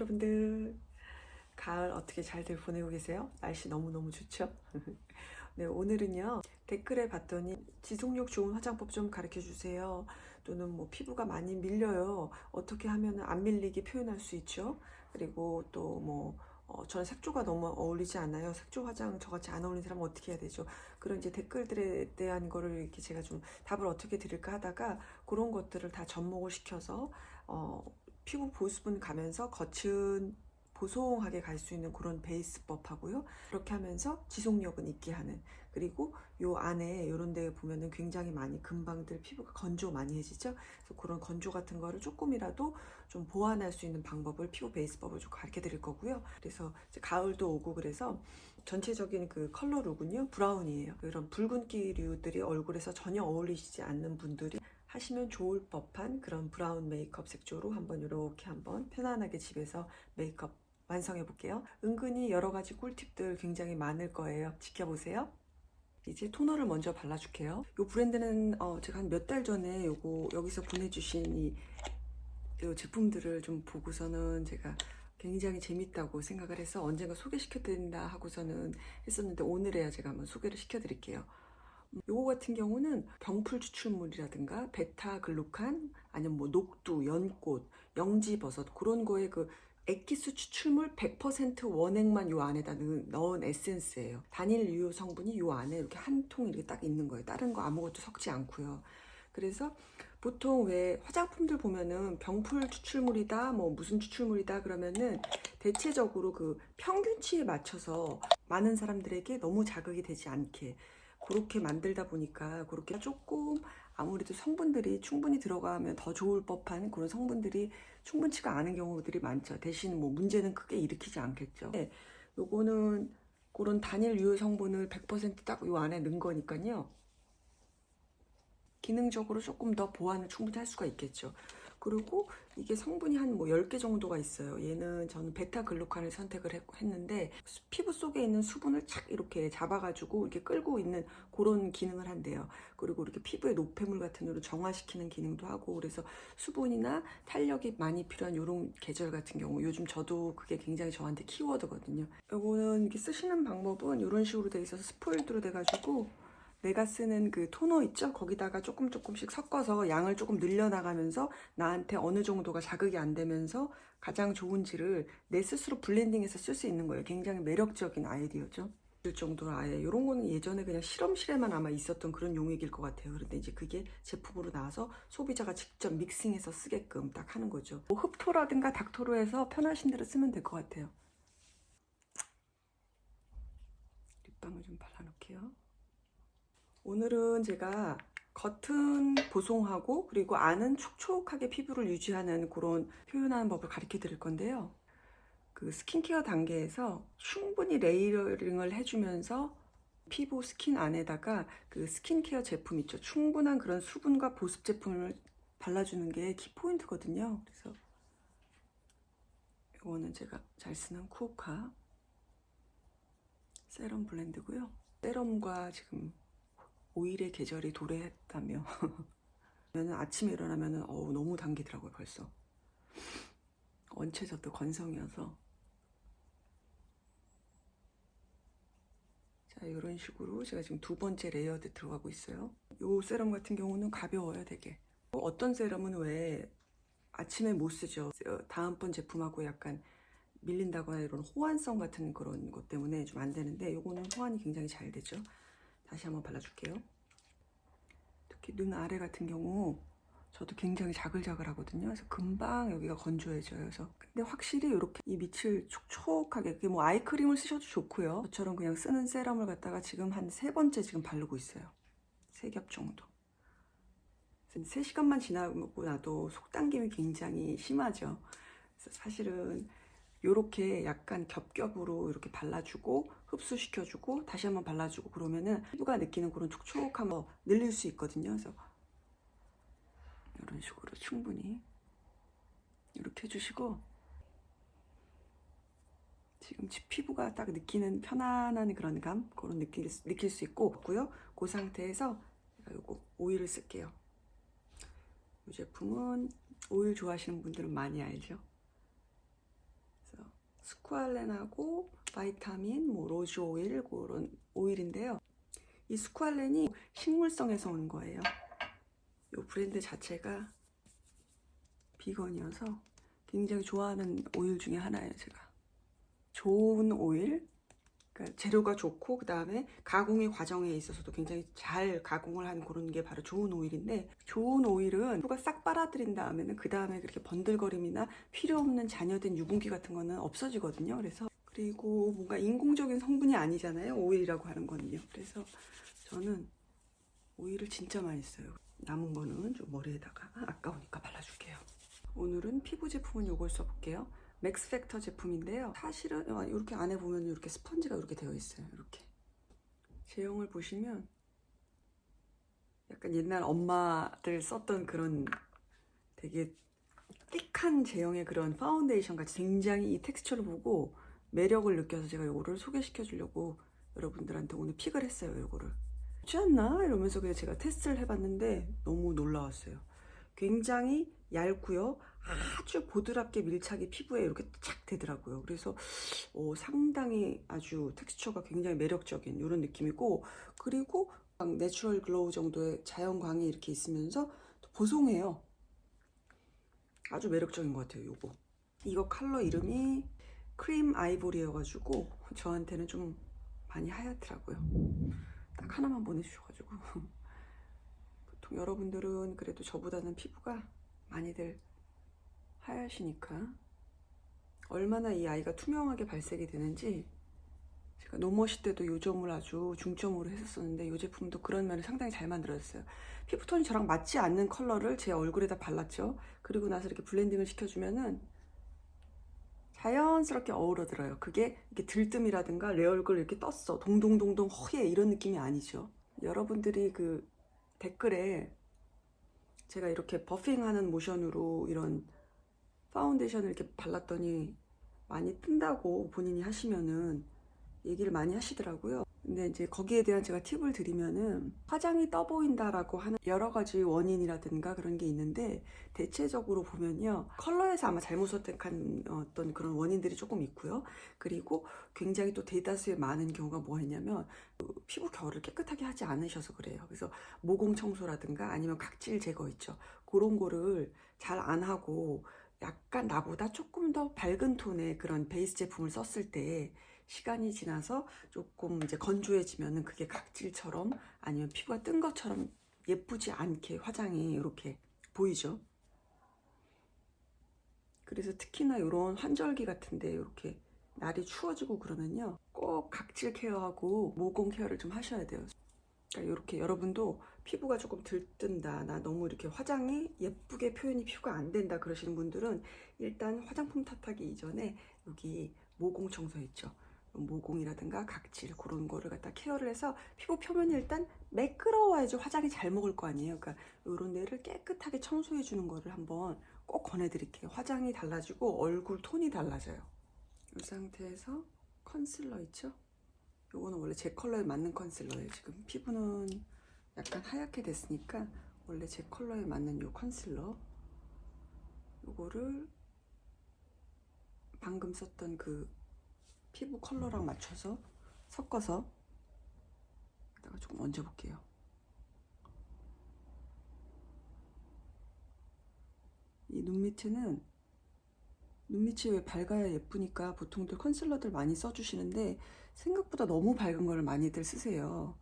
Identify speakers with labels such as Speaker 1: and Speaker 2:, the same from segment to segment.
Speaker 1: 여러분들. 가을 어떻게 잘들 보내고 계세요? 날씨 너무너무 좋죠? 네, 오늘은요. 댓글에 봤더니 지속력 좋은 화장법 좀 가르쳐 주세요. 또는 뭐 피부가 많이 밀려요. 어떻게 하면 안 밀리게 표현할 수 있죠? 그리고 또뭐 어, 저는 색조가 너무 어울리지 않아요. 색조 화장 저같이 안 어울리는 사람은 어떻게 해야 되죠? 그런 이제 댓글들에 대한 거를 이렇게 제가 좀 답을 어떻게 드릴까 하다가 그런 것들을 다 접목을 시켜서 어, 피부 보습은 가면서 겉은 보송하게 갈 수 있는 그런 베이스법 하고요. 그렇게 하면서 지속력은 있게 하는. 그리고 요 안에 요런 데 보면은 굉장히 많이 금방들 피부가 건조 많이 해지죠. 그래서 그런 건조 같은 거를 조금이라도 좀 보완할 수 있는 방법을 피부 베이스법을 좀 가르쳐 드릴 거고요. 그래서 가을도 오고 그래서 전체적인 그 컬러 룩은요. 브라운이에요. 그런 붉은기류들이 얼굴에서 전혀 어울리시지 않는 분들이 하시면 좋을 법한 그런 브라운 메이크업 색조로 한번 이렇게 한번 편안하게 집에서 메이크업 완성해 볼게요. 은근히 여러 가지 꿀팁들 굉장히 많을 거예요. 지켜보세요. 이제 토너를 먼저 발라줄게요. 이 브랜드는 어, 제가 한 몇 달 전에 요거 여기서 보내주신 이, 이 제품들을 좀 보고서는 제가 굉장히 재밌다고 생각을 해서 언젠가 소개시켜드린다 하고서는 했었는데 오늘에야 제가 한번 소개를 시켜드릴게요. 음, 요거 같은 경우는 병풀 추출물이라든가 베타 글루칸 아니면 뭐 녹두, 연꽃, 영지버섯 그런 거에 그 액기스 추출물 100% 원액만 요 안에다 넣은 에센스예요. 단일 유효 성분이 요 안에 이렇게 한 통 이렇게 딱 있는 거예요. 다른 거 아무것도 섞지 않고요. 그래서 보통 왜 화장품들 보면은 병풀 추출물이다, 뭐 무슨 추출물이다 그러면은 대체적으로 그 평균치에 맞춰서 많은 사람들에게 너무 자극이 되지 않게 그렇게 만들다 보니까 그렇게 조금 아무래도 성분들이 충분히 들어가면 더 좋을 법한 그런 성분들이 충분치가 않은 경우들이 많죠. 대신 뭐 문제는 크게 일으키지 않겠죠. 네, 요거는 그런 단일 유효 성분을 100%딱 요 안에 넣은 거니까요. 기능적으로 조금 더 보완을 충분히 할 수가 있겠죠. 그리고 이게 성분이 한 뭐 10개 정도가 있어요. 얘는 저는 베타 글루칸을 선택을 했, 는데 피부 속에 있는 수분을 착 이렇게 잡아가지고 이렇게 끌고 있는 그런 기능을 한대요. 그리고 이렇게 피부의 노폐물 같은 거를 정화시키는 기능도 하고 그래서 수분이나 탄력이 많이 필요한 이런 계절 같은 경우 요즘 저도 그게 굉장히 저한테 키워드거든요. 요거는 이렇게 쓰시는 방법은 이런 식으로 돼 있어서 스포일드로 돼가지고 내가 쓰는 그 토너 있죠? 거기다가 조금 조금씩 섞어서 양을 조금 늘려나가면서 나한테 어느 정도가 자극이 안 되면서 가장 좋은지를 내 스스로 블렌딩해서 쓸 수 있는 거예요. 굉장히 매력적인 아이디어죠. 그 정도로 아예 이런 거는 예전에 그냥 실험실에만 아마 있었던 그런 용액일 것 같아요. 그런데 이제 그게 제품으로 나와서 소비자가 직접 믹싱해서 쓰게끔 딱 하는 거죠. 뭐 흡토라든가 닥토로 해서 편하신 대로 쓰면 될 것 같아요. 립밤을 좀 발라놓을게요. 오늘은 제가 겉은 보송하고 그리고 안은 촉촉하게 피부를 유지하는 그런 표현하는 법을 가르쳐 드릴 건데요. 그 스킨케어 단계에서 충분히 레이어링을 해주면서 피부 스킨 안에다가 그 스킨케어 제품 있죠. 충분한 그런 수분과 보습 제품을 발라주는 게 키포인트거든요. 그래서 이거는 제가 잘 쓰는 쿠오카 세럼 블렌드고요. 세럼과 지금 오일의 계절이 도래했다며. 저는 아침에 일어나면 어우 너무 당기더라고요 벌써. 원체적도 건성이어서. 자 이런 식으로 제가 지금 두 번째 레이어드 들어가고 있어요. 이 세럼 같은 경우는 가벼워요 되게. 어떤 세럼은 왜 아침에 못 쓰죠? 다음번 제품하고 약간 밀린다거나 이런 호환성 같은 그런 것 때문에 좀 안 되는데 이거는 호환이 굉장히 잘 되죠 다시 한번 발라줄게요. 특히 눈 아래 같은 경우 저도 굉장히 자글자글 하거든요. 그래서 금방 여기가 건조해져요. 그래서 근데 확실히 이렇게 이 밑을 촉촉하게 뭐 아이크림을 쓰셔도 좋고요. 저처럼 그냥 쓰는 세럼을 갖다가 지금 한 세 번째 지금 바르고 있어요. 세 겹 정도. 3시간만 지나고 나도 속 당김이 굉장히 심하죠. 사실은 요렇게 약간 겹겹으로 이렇게 발라주고 흡수시켜주고 다시 한번 발라주고 그러면은 피부가 느끼는 그런 촉촉함을 늘릴 수 있거든요. 그래서 이런 식으로 충분히 이렇게 해주시고 지금 피부가 딱 느끼는 편안한 그런 감 그런 느낄, 느낄 수 있고 없고요. 그 상태에서 요거 오일을 쓸게요. 이 제품은 오일 좋아하시는 분들은 많이 알죠. 스쿠알렌하고 바이타민, 뭐 로즈 오일 그런 오일인데요. 이 스쿠알렌이 식물성에서 온 거예요. 이 브랜드 자체가 비건이어서 굉장히 좋아하는 오일 중에 하나예요, 제가. 좋은 오일, 재료가 좋고 그 다음에 가공의 과정에 있어서도 굉장히 잘 가공을 한 그런 게 바로 좋은 오일인데 좋은 오일은 피부가 싹 빨아들인 다음에는 그 다음에 그렇게 번들거림이나 필요 없는 잔여된 유분기 같은 거는 없어지거든요. 그래서 그리고 뭔가 인공적인 성분이 아니잖아요. 오일이라고 하는 거는요. 그래서 저는 오일을 진짜 많이 써요. 남은 거는 좀 머리에다가 아까우니까 발라줄게요. 오늘은 피부 제품은 이걸 써볼게요. 맥스팩터 제품인데요. 사실은 이렇게 안에 보면 이렇게 스펀지가 이렇게 되어 있어요. 이렇게 제형을 보시면 약간 옛날 엄마들 썼던 그런 되게 띡한 제형의 그런 파운데이션 같이 굉장히 이 텍스처를 보고 매력을 느껴서 제가 이거를 소개시켜 주려고 여러분들한테 오늘 픽을 했어요. 이거를 좋지 않나 이러면서 그냥 제가 테스트를 해봤는데 너무 놀라웠어요. 굉장히 얇고요. 아주 보드랍게 밀착이 피부에 이렇게 착 되더라고요. 그래서 어, 상당히 아주 텍스처가 굉장히 매력적인 이런 느낌이고 그리고 막 내추럴 글로우 정도의 자연광이 이렇게 있으면서 또 보송해요. 아주 매력적인 것 같아요. 요거. 이거 컬러 이름이 크림 아이보리여가지고 저한테는 좀 많이 하얗더라고요. 딱 하나만 보내주셔가지고 여러분들은 그래도 저보다는 피부가 많이들 하얗시니까 얼마나 이 아이가 투명하게 발색이 되는지 제가 노머시 때도 요 점을 아주 중점으로 했었었는데 이 제품도 그런 면을 상당히 잘 만들어졌어요. 피부톤이 저랑 맞지 않는 컬러를 제 얼굴에다 발랐죠. 그리고 나서 이렇게 블렌딩을 시켜주면은 자연스럽게 어우러들어요. 그게 이렇게 들뜸이라든가 내 얼굴 이렇게 떴어. 동동동동 허예 이런 느낌이 아니죠. 여러분들이 그 댓글에 제가 이렇게 버핑하는 모션으로 이런 파운데이션을 이렇게 발랐더니 많이 뜬다고 본인이 하시면은 얘기를 많이 하시더라고요. 근데 이제 거기에 대한 제가 팁을 드리면은 화장이 떠 보인다라고 하는 여러 가지 원인이라든가 그런 게 있는데 대체적으로 보면요 컬러에서 아마 잘못 선택한 어떤 그런 원인들이 조금 있고요. 그리고 굉장히 또 대다수의 많은 경우가 뭐였냐면 그 피부 결을 깨끗하게 하지 않으셔서 그래요. 그래서 모공 청소라든가 아니면 각질 제거 있죠. 그런 거를 잘 안 하고 약간 나보다 조금 더 밝은 톤의 그런 베이스 제품을 썼을 때 시간이 지나서 조금 이제 건조해지면은 그게 각질처럼 아니면 피부가 뜬 것처럼 예쁘지 않게 화장이 이렇게 보이죠. 그래서 특히나 이런 환절기 같은데 이렇게 날이 추워지고 그러면요 꼭 각질 케어하고 모공 케어를 좀 하셔야 돼요. 그러니까 이렇게 여러분도 피부가 조금 들뜬다, 나 너무 이렇게 화장이 예쁘게 표현이 피부가 안 된다 그러시는 분들은 일단 화장품 탓하기 이전에 여기 모공 청소 있죠. 모공이라든가 각질 그런 거를 갖다 케어를 해서 피부 표면이 일단 매끄러워야지 화장이 잘 먹을 거 아니에요. 그러니까 이런 데를 깨끗하게 청소해 주는 거를 한번 꼭 권해드릴게요. 화장이 달라지고 얼굴 톤이 달라져요. 이 상태에서 컨실러 있죠? 요거는 원래 제 컬러에 맞는 컨실러예요. 지금 피부는 약간 하얗게 됐으니까 원래 제 컬러에 맞는 요 컨실러 요거를 방금 썼던 그 피부 컬러랑 맞춰서 섞어서 이따가 조금 얹어볼게요. 이 눈 밑에는 눈 밑이 왜 밝아야 예쁘니까 보통들 컨실러들 많이 써주시는데 생각보다 너무 밝은 걸 많이들 쓰세요.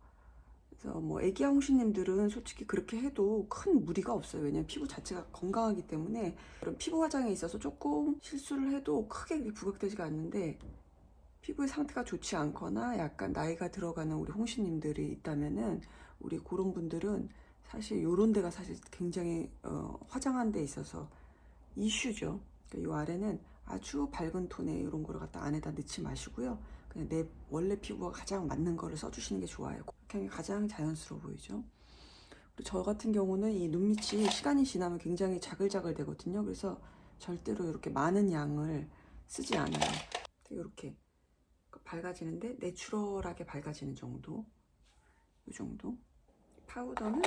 Speaker 1: 그래서 뭐 애기 홍시님들은 솔직히 그렇게 해도 큰 무리가 없어요. 왜냐면 피부 자체가 건강하기 때문에 그런 피부 화장에 있어서 조금 실수를 해도 크게 부각되지가 않는데 피부의 상태가 좋지 않거나 약간 나이가 들어가는 우리 홍시님들이 있다면은 우리 그런 분들은 사실 요런 데가 사실 굉장히 어, 화장한 데 있어서 이슈죠. 그러니까 요 아래는 아주 밝은 톤의 이런 거를 갖다 안에다 넣지 마시고요. 그냥 내 원래 피부가 가장 맞는 거를 써주시는 게 좋아요. 그게 가장 자연스러워 보이죠. 저 같은 경우는 이 눈밑이 시간이 지나면 굉장히 자글자글 되거든요. 그래서 절대로 이렇게 많은 양을 쓰지 않아요. 이렇게 밝아지는데 내추럴하게 밝아지는 정도? 이 정도? 파우더는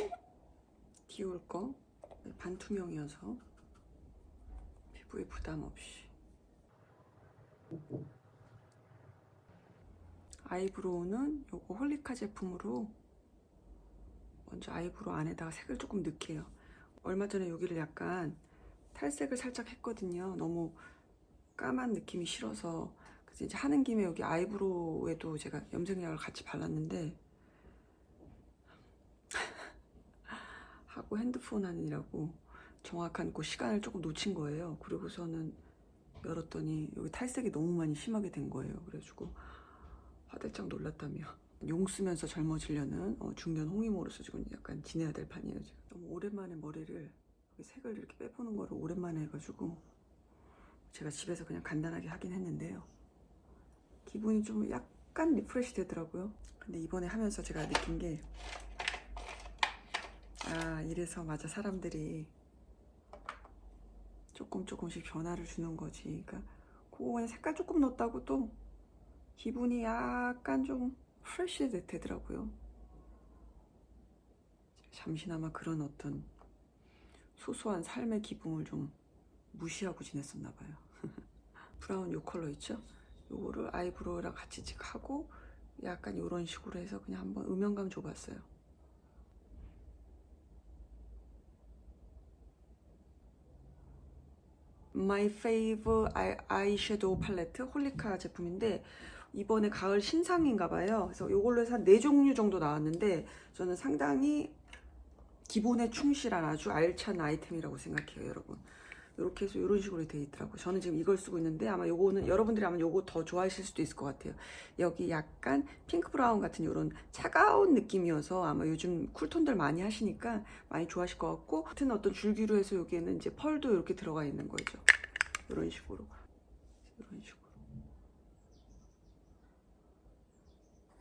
Speaker 1: 디올 거? 반투명이어서? 피부에 부담 없이. 아이브로우는 요거 홀리카 제품으로 먼저 아이브로우 안에다가 색을 조금 넣게요. 얼마 전에 여기를 약간 탈색을 살짝 했거든요. 너무 까만 느낌이 싫어서 그래서 이제 하는 김에 여기 아이브로우에도 제가 염색약을 같이 발랐는데 하고 핸드폰 하느라고 정확한 그 시간을 조금 놓친 거예요. 그리고서는 열었더니 여기 탈색이 너무 많이 심하게 된 거예요. 그래가지고 화들짝 놀랐다며. 용 쓰면서 젊어지려는 어, 중년 홍이모로서 지금 약간 지내야 될 판이에요. 지금. 너무 오랜만에 머리를 여기 색을 이렇게 빼보는 거를 오랜만에 해가지고 제가 집에서 그냥 간단하게 하긴 했는데요. 기분이 좀 약간 리프레시 되더라고요. 근데 이번에 하면서 제가 느낀 게 아, 이래서 맞아 사람들이 조금 조금씩 변화를 주는 거지. 그러니까 그거 그냥 색깔 조금 넣었다고 또 기분이 약간 좀 프레시 되더라고요. 잠시나마 그런 어떤 소소한 삶의 기분을 좀 무시하고 지냈었나 봐요. 브라운 요 컬러 있죠? 요거를 아이브로우랑 같이 하고 약간 이런 식으로 해서 그냥 한번 음영감 줘봤어요. My Fave 아이섀도우 팔레트 홀리카 제품인데 이번에 가을 신상인가 봐요. 그래서 이걸로 해서 한네 종류 정도 나왔는데 저는 상당히 기본에 충실한 아주 알찬 아이템이라고 생각해요, 여러분. 이렇게 해서 이런 식으로 되어 있더라고요. 저는 지금 이걸 쓰고 있는데 아마 요거는 여러분들이 아마 요거 더 좋아하실 수도 있을 것 같아요. 여기 약간 핑크 브라운 같은 이런 차가운 느낌이어서 아마 요즘 쿨톤들 많이 하시니까 많이 좋아하실 것 같고 같은 어떤 줄기로 해서 여기에는 이제 펄도 이렇게 들어가 있는 거죠. 이런 식으로. 이런 식으로.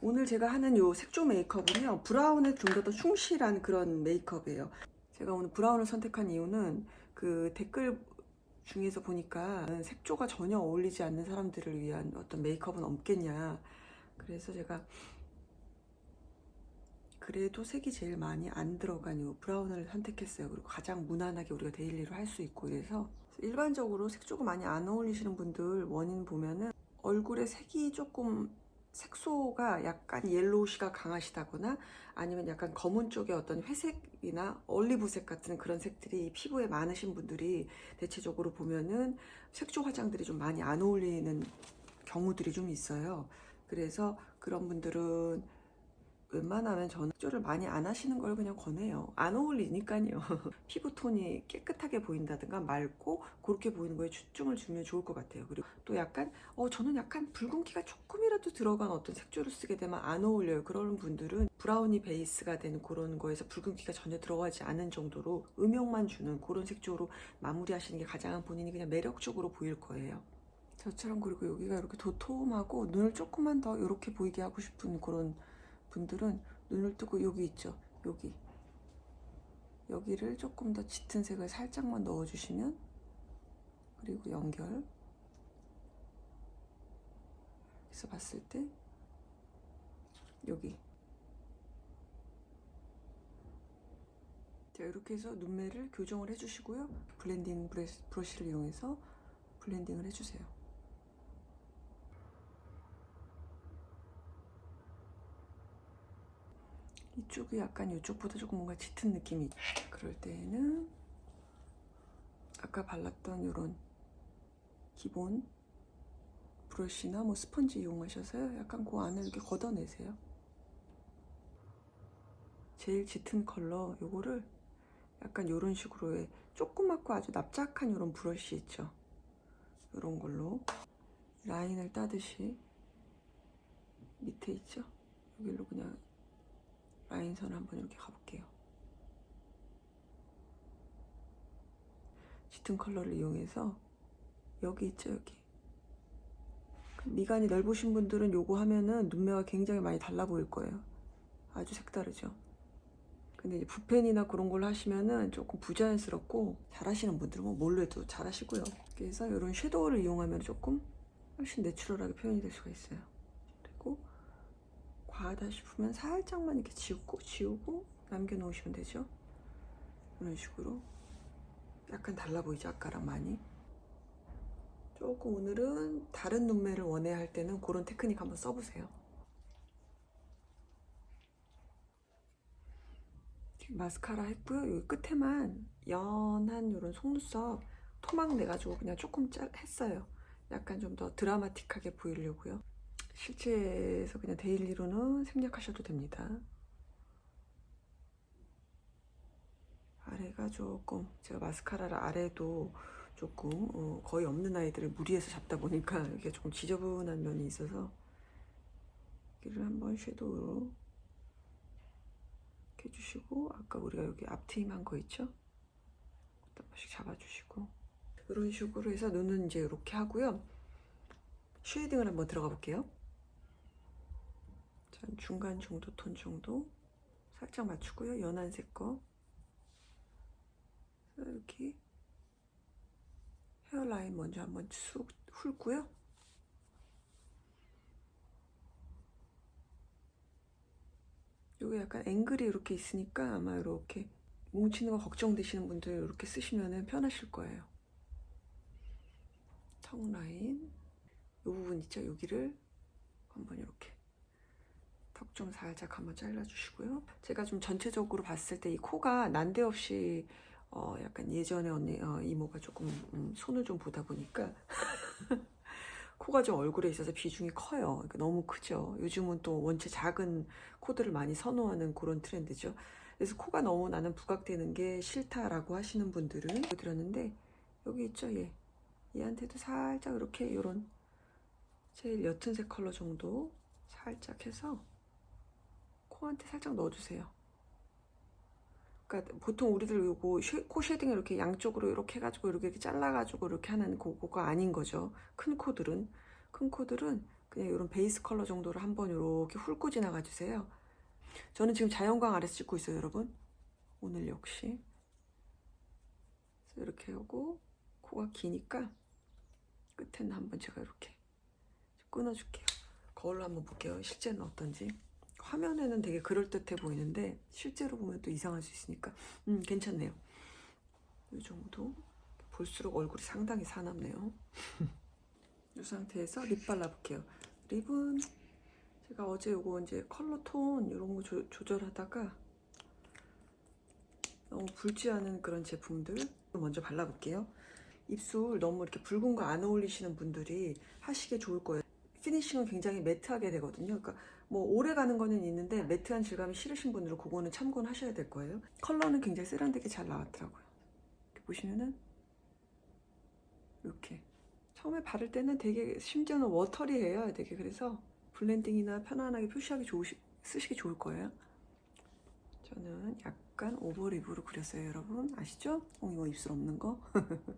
Speaker 1: 오늘 제가 하는 요 색조 메이크업은요 브라운에 좀더 충실한 그런 메이크업이에요 제가 오늘 브라운을 선택한 이유는 그 댓글 중에서 보니까 색조가 전혀 어울리지 않는 사람들을 위한 어떤 메이크업은 없겠냐. 그래서 제가 그래도 색이 제일 많이 안 들어간 요 브라운을 선택했어요. 그리고 가장 무난하게 우리가 데일리로 할 수 있고 그래서 일반적으로 색조가 많이 안 어울리시는 분들 원인 보면은 얼굴에 색이 조금 색소가 약간 옐로우시가 강하시다거나 아니면 약간 검은 쪽에 어떤 회색이나 올리브색 같은 그런 색들이 피부에 많으신 분들이 대체적으로 보면은 색조 화장들이 좀 많이 안 어울리는 경우들이 좀 있어요. 그래서 그런 분들은 웬만하면 저는 색조를 많이 안 하시는 걸 그냥 권해요. 안 어울리니까요. 피부톤이 깨끗하게 보인다든가 맑고 그렇게 보이는 거에 초점을 주면 좋을 것 같아요. 그리고 또 약간 어 저는 약간 붉은기가 조금이라도 들어간 어떤 색조를 쓰게 되면 안 어울려요. 그런 분들은 브라우니 베이스가 되는 그런 거에서 붉은기가 전혀 들어가지 않은 정도로 음영만 주는 그런 색조로 마무리하시는 게 가장 본인이 그냥 매력적으로 보일 거예요. 저처럼 그리고 여기가 이렇게 도톰하고 눈을 조금만 더 이렇게 보이게 하고 싶은 그런 분들은 눈을 뜨고 여기 있죠. 여기. 여기를 조금 더 짙은 색을 살짝만 넣어주시면 그리고 연결 해서 봤을 때 여기 자 이렇게 해서 눈매를 교정을 해주시고요 블렌딩 브러쉬를 이용해서 블렌딩을 해주세요 이쪽이 약간 이쪽보다 조금 뭔가 짙은 느낌이. 그럴 때에는 아까 발랐던 이런 기본 브러쉬나 뭐 스펀지 이용하셔서 약간 그 안을 이렇게 걷어내세요. 제일 짙은 컬러 요거를 약간 이런 식으로 해 조그맣고 아주 납작한 이런 브러쉬 있죠. 이런 걸로 라인을 따듯이 밑에 있죠. 여기로 그냥 라인선 한번 이렇게 가볼게요. 짙은 컬러를 이용해서 여기 있죠 여기 그 미간이 넓으신 분들은 요거 하면은 눈매가 굉장히 많이 달라 보일 거예요. 아주 색다르죠. 근데 이제 붓펜이나 그런 걸로 하시면은 조금 부자연스럽고 잘하시는 분들은 뭐 뭘로 해도 잘하시고요. 그래서 이런 섀도우를 이용하면 조금 훨씬 내추럴하게 표현이 될 수가 있어요. 과하다 싶으면 살짝만 이렇게 지우고 지우고 남겨놓으시면 되죠? 이런 식으로. 약간 달라 보이죠 아까랑 많이? 조금 오늘은 다른 눈매를 원해 할 때는 그런 테크닉 한번 써보세요. 마스카라 했고요. 여기 끝에만 연한 이런 속눈썹 토막 내가지고 그냥 조금 짧 했어요. 약간 좀 더 드라마틱하게 보이려고요. 실제에서 그냥 데일리로는 생략하셔도 됩니다. 아래가 조금 제가 마스카라를 아래도 조금 어, 거의 없는 아이들을 무리해서 잡다 보니까 이게 조금 지저분한 면이 있어서 여기를 한번 섀도우로 해주시고 아까 우리가 여기 앞트임 한 거 있죠? 한 번씩 잡아주시고 이런 식으로 해서 눈은 이제 이렇게 하고요. 쉐이딩을 한번 들어가 볼게요. 전 중간 정도 톤 정도 살짝 맞추고요. 연한색 거 이렇게 헤어라인 먼저 한번 쑥 훑고요. 여기 약간 앵글이 이렇게 있으니까 아마 이렇게 뭉치는 거 걱정되시는 분들 이렇게 쓰시면 편하실 거예요. 턱 라인 이 부분 있죠? 여기를 한번 이렇게 턱좀 살짝 한번 잘라주시고요. 제가 좀 전체적으로 봤을 때 이 코가 난데없이 어 약간 예전에 언니 어 이모가 조금 음 손을 좀 보다 보니까 코가 좀 얼굴에 있어서 비중이 커요. 그러니까 너무 크죠. 요즘은 또 원체 작은 코들을 많이 선호하는 그런 트렌드죠. 그래서 코가 너무 나는 부각되는 게 싫다라고 하시는 분들은 드렸는데 여기 있죠, 얘. 얘한테도 살짝 이렇게 이런 제일 옅은 색 컬러 정도 살짝 해서 코한테 살짝 넣어주세요. 그러니까 보통 우리들 요거 쉐- 코 쉐딩을 이렇게 양쪽으로 이렇게 해가지고 이렇게, 이렇게 잘라가지고 이렇게 하는 그거가 아닌 거죠. 큰 코들은 큰 코들은 그냥 이런 베이스 컬러 정도를 한번 이렇게 훑고 지나가 주세요. 저는 지금 자연광 아래서 찍고 있어요, 여러분. 오늘 역시 그래서 이렇게 하고 코가 기니까 끝에는 한번 제가 이렇게 끊어줄게요. 거울로 한번 볼게요. 실제는 어떤지. 화면에는 되게 그럴듯해 보이는데 실제로 보면 또 이상할 수 있으니까 음 괜찮네요. 이 정도 볼수록 얼굴이 상당히 사납네요. 이 상태에서 립 발라볼게요. 립은 제가 어제 요거 이제 컬러 톤 이런 거 조, 조절하다가 너무 붉지 않은 그런 제품들 먼저 발라볼게요. 입술 너무 이렇게 붉은 거 안 어울리시는 분들이 하시기에 좋을 거예요. 피니싱은 굉장히 매트하게 되거든요. 그러니까 뭐 오래 가는 거는 있는데 매트한 질감이 싫으신 분들은 그거는 참고는 하셔야 될 거예요. 컬러는 굉장히 세련되게 잘 나왔더라고요. 이렇게 보시면은 이렇게 처음에 바를 때는 되게 심지어는 워터리해요. 되게 그래서 블렌딩이나 편안하게 표시하기 좋으시 쓰시기 좋을 거예요. 저는 약간 오버립으로 그렸어요, 여러분 아시죠? 어, 입술 없는 거.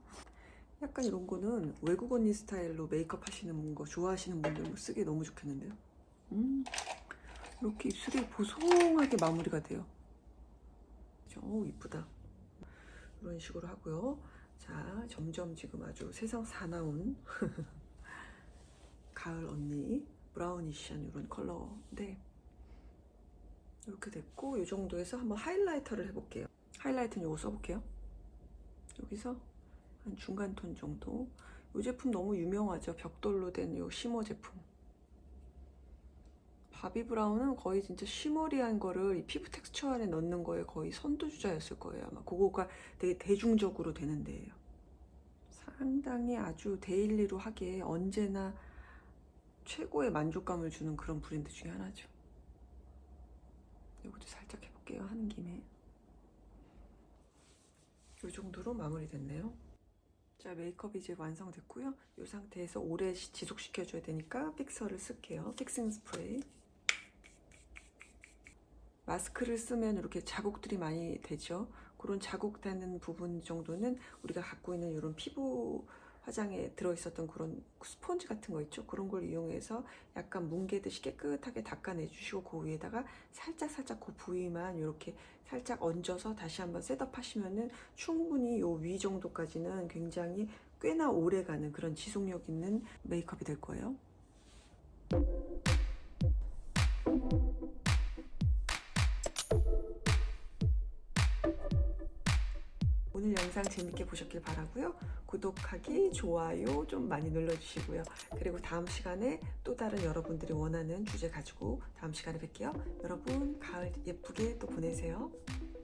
Speaker 1: 약간 이런 거는 외국 언니 스타일로 메이크업 하시는 거 좋아하시는 분들 뭐 쓰기 너무 좋겠는데요. 음, 이렇게 입술이 보송하게 마무리가 돼요. 오, 이쁘다. 이런 식으로 하고요. 자, 점점 지금 아주 세상 사나운 가을 언니 브라우니시한 이런 컬러인데 이렇게 됐고 이 정도에서 한번 하이라이터를 해볼게요. 하이라이터는 이거 써볼게요. 여기서 한 중간 톤 정도. 이 제품 너무 유명하죠. 벽돌로 된이 쉬머 제품. 바비 브라운은 거의 진짜 쉬머리한 거를 이 피부 텍스처 안에 넣는 거에 거의 선두주자였을 거예요. 아마 그거가 되게 대중적으로 되는 데예요. 상당히 아주 데일리로 하기에 언제나 최고의 만족감을 주는 그런 브랜드 중에 하나죠. 이것도 살짝 해볼게요. 하는 김에. 이 정도로 마무리됐네요. 자, 메이크업이 이제 완성됐고요. 이 상태에서 오래 시- 지속시켜줘야 되니까 픽서를 쓸게요. 픽싱 스프레이. 마스크를 쓰면 이렇게 자국들이 많이 되죠. 그런 자국되는 부분 정도는 우리가 갖고 있는 이런 피부 화장에 들어있었던 그런 스펀지 같은 거 있죠. 그런 걸 이용해서 약간 뭉개듯이 깨끗하게 닦아내 주시고 그 위에다가 살짝 살짝 그 부위만 이렇게 살짝 얹어서 다시 한번 셋업 하시면은 충분히 요 위 정도까지는 굉장히 꽤나 오래 가는 그런 지속력 있는 메이크업이 될 거예요. 오늘 영상 재밌게 보셨길 바라고요. 구독하기, 좋아요 좀 많이 눌러주시고요. 그리고 다음 시간에 또 다른 여러분들이 원하는 주제 가지고 다음 시간에 뵐게요. 여러분 가을 예쁘게 또 보내세요.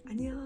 Speaker 1: 안녕.